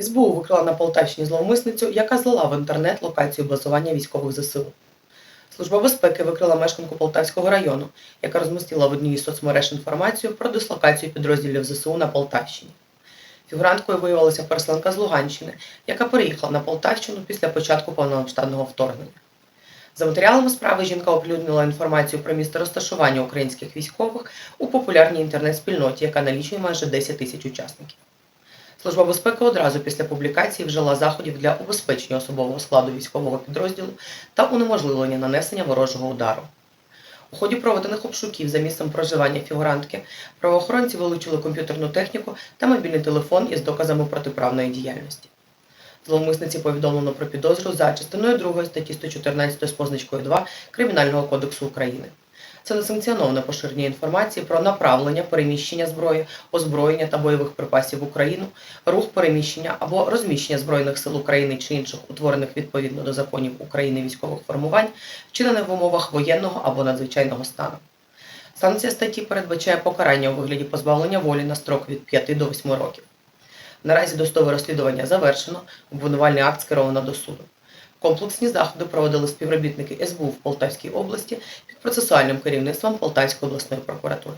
СБУ викрила на Полтавщині зловмисницю, яка злила в інтернет локацію базування військових ЗСУ. Служба безпеки викрила мешканку Полтавського району, яка розмістила в одній із соцмереж інформацію про дислокацію підрозділів ЗСУ на Полтавщині. Фігуранткою виявилася переселенка з Луганщини, яка переїхала на Полтавщину після початку повномасштабного вторгнення. За матеріалами справи жінка оприлюднила інформацію про місце розташування українських військових у популярній інтернет-спільноті, яка налічує майже 10 тисяч учасників. Служба безпеки одразу після публікації вжила заходів для убезпечення особового складу військового підрозділу та унеможливлення нанесення ворожого удару. У ході проведених обшуків за місцем проживання фігурантки правоохоронці вилучили комп'ютерну техніку та мобільний телефон із доказами протиправної діяльності. Зловмисниці повідомлено про підозру за частиною 2 статті 114 з позначкою 2 Кримінального кодексу України. Це несанкціоноване поширення інформації про направлення, переміщення зброї, озброєння та бойових припасів в Україну, рух переміщення або розміщення Збройних сил України чи інших утворених відповідно до законів України військових формувань, вчинене в умовах воєнного або надзвичайного стану. Санкція статті передбачає покарання у вигляді позбавлення волі на строк від 5 до 8 років. Наразі досудове розслідування завершено, обвинувальний акт скеровано до суду. Комплексні заходи проводили співробітники СБУ в Полтавській області під процесуальним керівництвом Полтавської обласної прокуратури.